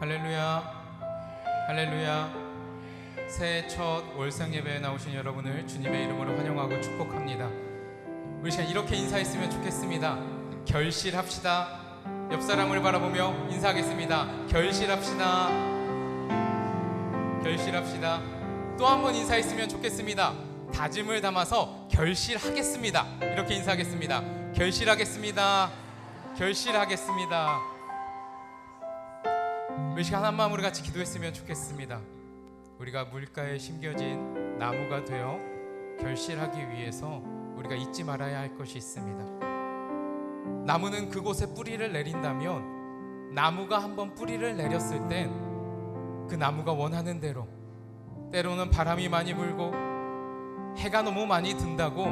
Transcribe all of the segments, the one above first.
할렐루야. 할렐루야. 새해 첫 월상 예배에 나오신 여러분을 주님의 이름으로 환영하고 축복합니다. 우리 시간 이렇게 인사했으면 좋겠습니다. 결실합시다. 옆 사람을 바라보며 인사하겠습니다. 결실합시다. 결실합시다. 또 한 번 인사했으면 좋겠습니다. 다짐을 담아서 결실하겠습니다. 이렇게 인사하겠습니다. 결실하겠습니다. 결실하겠습니다 우리 시간 한 마음으로 같이 기도했으면 좋겠습니다. 우리가 물가에 심겨진 나무가 되어 결실하기 위해서 우리가 잊지 말아야 할 것이 있습니다. 나무는 그곳에 뿌리를 내린다면 나무가 한번 뿌리를 내렸을 땐 그 나무가 원하는 대로 때로는 바람이 많이 불고 해가 너무 많이 든다고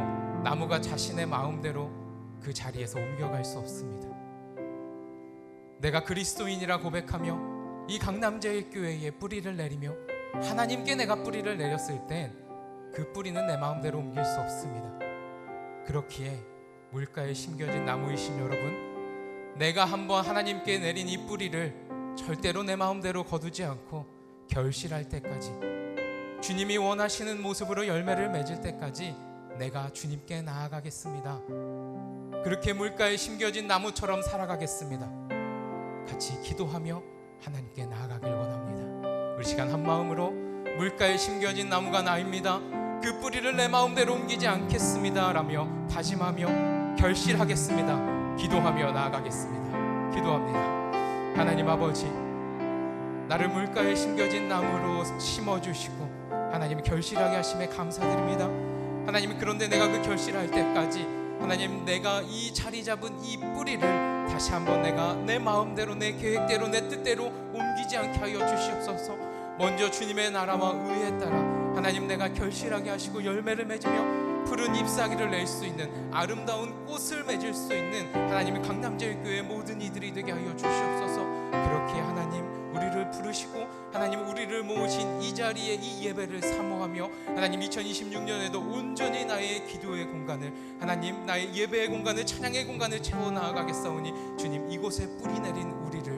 나무가 자신의 마음대로 그 자리에서 옮겨갈 수 없습니다. 내가 그리스도인이라 고백하며 이 강남제일교회에 뿌리를 내리며 하나님께 내가 뿌리를 내렸을 땐 그 뿌리는 내 마음대로 옮길 수 없습니다. 그렇기에 물가에 심겨진 나무이신 여러분, 내가 한번 하나님께 내린 이 뿌리를 절대로 내 마음대로 거두지 않고 결실할 때까지 주님이 원하시는 모습으로 열매를 맺을 때까지 내가 주님께 나아가겠습니다. 그렇게 물가에 심겨진 나무처럼 살아가겠습니다. 같이 기도하며 하나님께 나아가길 원합니다. 우리 시간 한 마음으로 물가에 심겨진 나무가 나입니다. 그 뿌리를 내 마음대로 옮기지 않겠습니다 라며 다짐하며 결실하겠습니다. 기도하며 나아가겠습니다. 기도합니다. 하나님 아버지 나를 물가에 심겨진 나무로 심어 주시고 하나님 결실하게 하심에 감사드립니다. 하나님 그런데 내가 그 결실할 때까지 하나님 내가 이 자리 잡은 이 뿌리를 다시 한번 내가 내 마음대로 내 계획대로 내 뜻대로 옮기지 않게 하여 주시옵소서. 먼저 주님의 나라와 의에 따라 하나님 내가 결실하게 하시고 열매를 맺으며 푸른 잎사귀를 낼 수 있는 아름다운 꽃을 맺을 수 있는 하나님의 강남제일교회 모든 이들이 되게 하여 주시옵소서. 그렇게 하나님 우리를 부르시고 하나님 우리를 모으신 이 자리에 이 예배를 사모하며 하나님 2026년에도 온전히 나의 기도의 공간을 하나님 나의 예배의 공간을 찬양의 공간을 채워 나아가겠사오니 주님 이곳에 뿌리 내린 우리를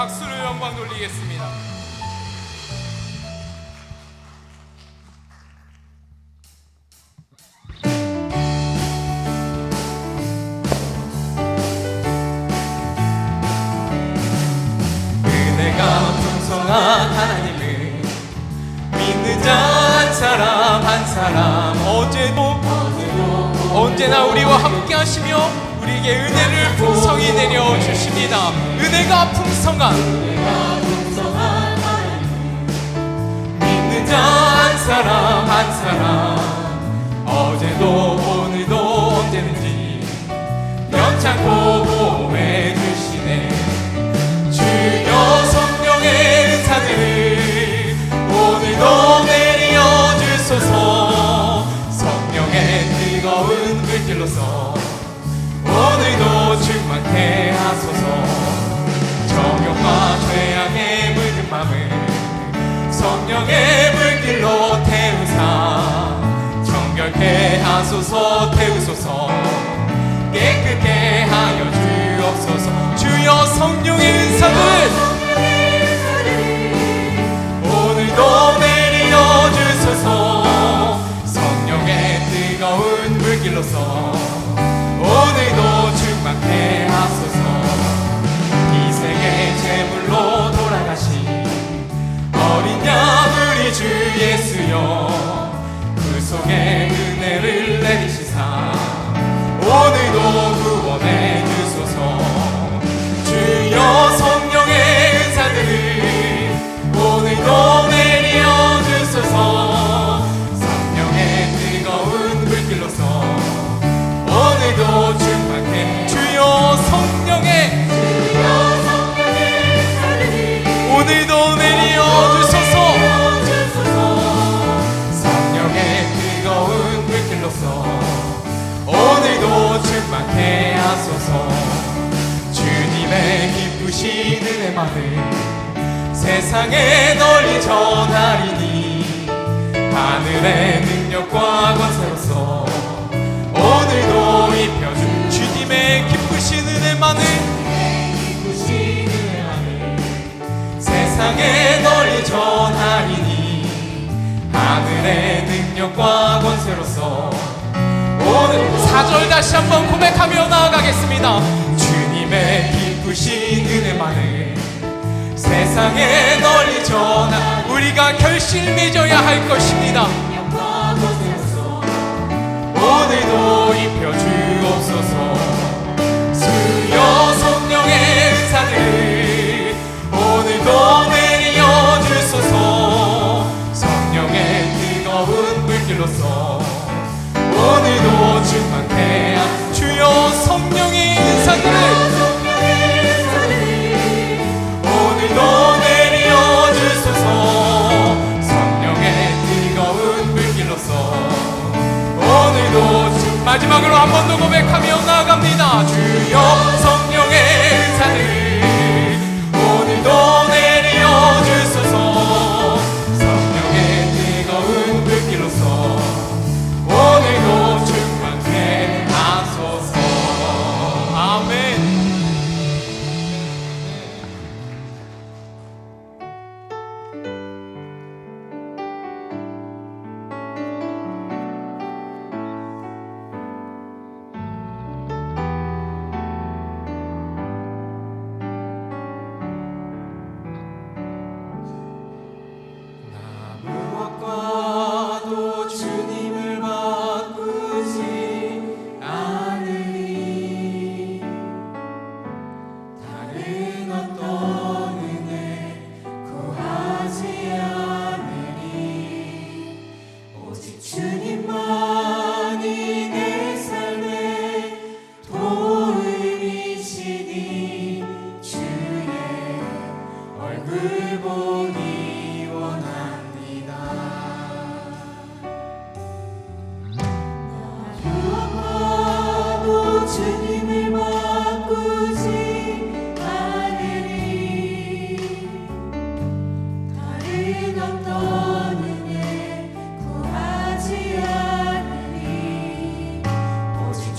박수를 영광 돌리겠습니다. 은혜가 풍성한 하나님을 믿는 자 한 사람 한 사람 어제도 언제나 우리와 함께 하시며 우리에게 은혜를 풍성히 내려 주십니다. 은혜가 풍성한 믿는 자 한 사람 한 사람. 어제도 오늘도 언제든지 연창고 보호해 주시네. 주여 성령의 은사들을 오늘도 내려 주소서. 성령의 뜨거운 불길로서 충만케 하소서. 정욕과 죄악의 묻은 맘을 성령의 불길로 태우사. 정결케 하소서 태우소서. 깨끗게 하여 주옵소서. 주여 성령의 은사들 오늘도 내려 주소서. 성령의 뜨거운 불길로서 속에 은혜를 내리시사. 오늘도 구원해 주소서. 주여 성령의 은사들을 오늘도 내려 주소서. 성령의 뜨거운 불길로서 오늘도 주 향해 널리 전하리니 하늘에 세상에 널리 전하 우리가 결심 맺어야 할 것입니다. 오늘도 입혀주옵소서. 수여 성령의 은사들 오늘도 한 번 더 고백하며 나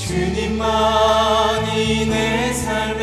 주님만이 내 삶의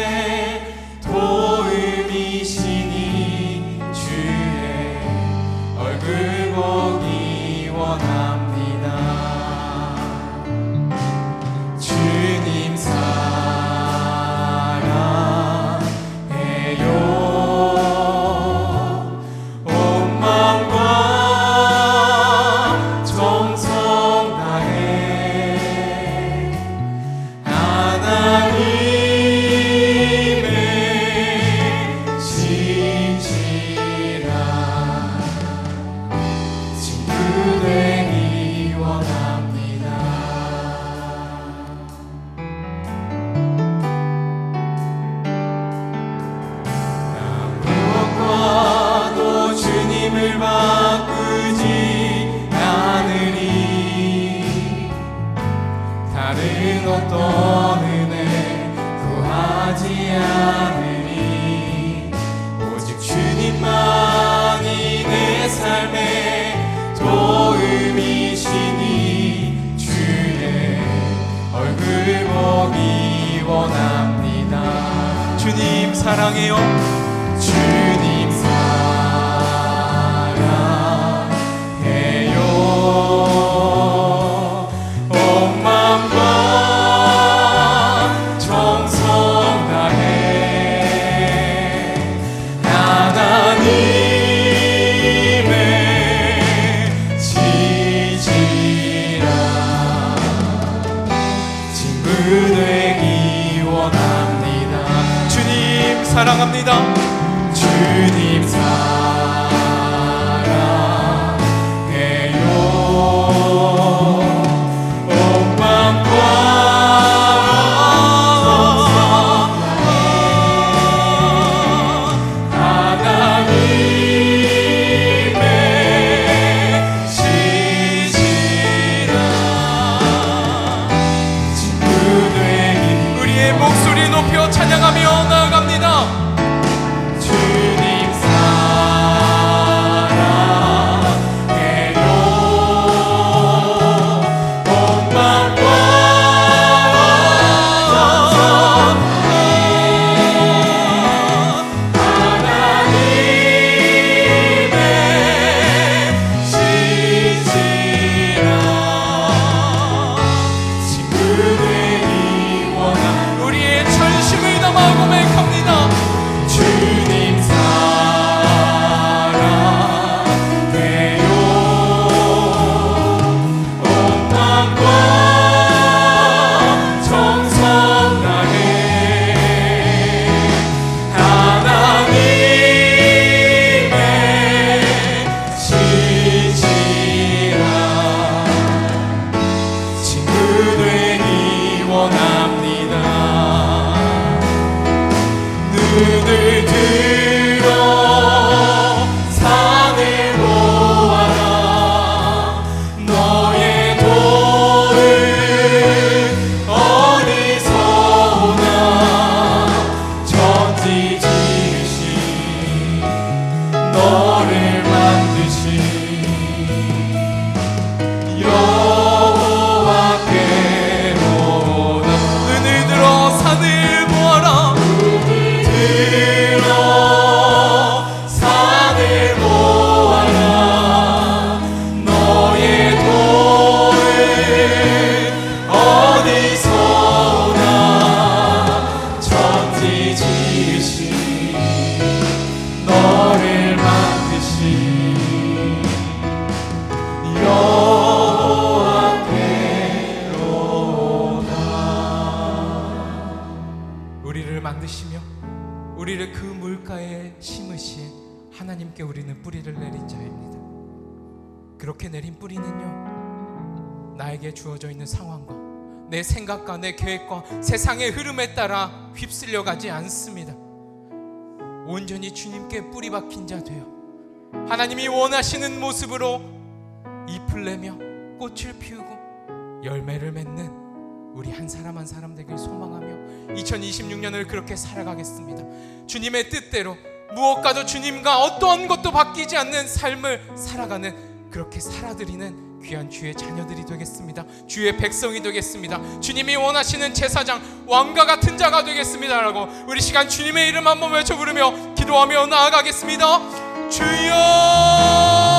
사랑해요. 사랑합니다. 주님 사랑해요. 온 맘과 하나님의 시지라 지금 우리의 목소리 높여 찬양하며 나아갑니다. 하나님께 우리는 뿌리를 내린 자입니다. 그렇게 내린 뿌리는요 나에게 주어져 있는 상황과 내 생각과 내 계획과 세상의 흐름에 따라 휩쓸려 가지 않습니다. 온전히 주님께 뿌리 박힌 자 되어 하나님이 원하시는 모습으로 잎을 내며 꽃을 피우고 열매를 맺는 우리 한 사람 한 사람 되길 소망하며 2026년을 그렇게 살아가겠습니다. 주님의 뜻대로 무엇과도 주님과 어떠한 것도 바뀌지 않는 삶을 살아가는 그렇게 살아드리는 귀한 주의 자녀들이 되겠습니다. 주의 백성이 되겠습니다. 주님이 원하시는 제사장 왕과 같은 자가 되겠습니다라고 우리 시간 주님의 이름 한번 외쳐 부르며 기도하며 나아가겠습니다. 주여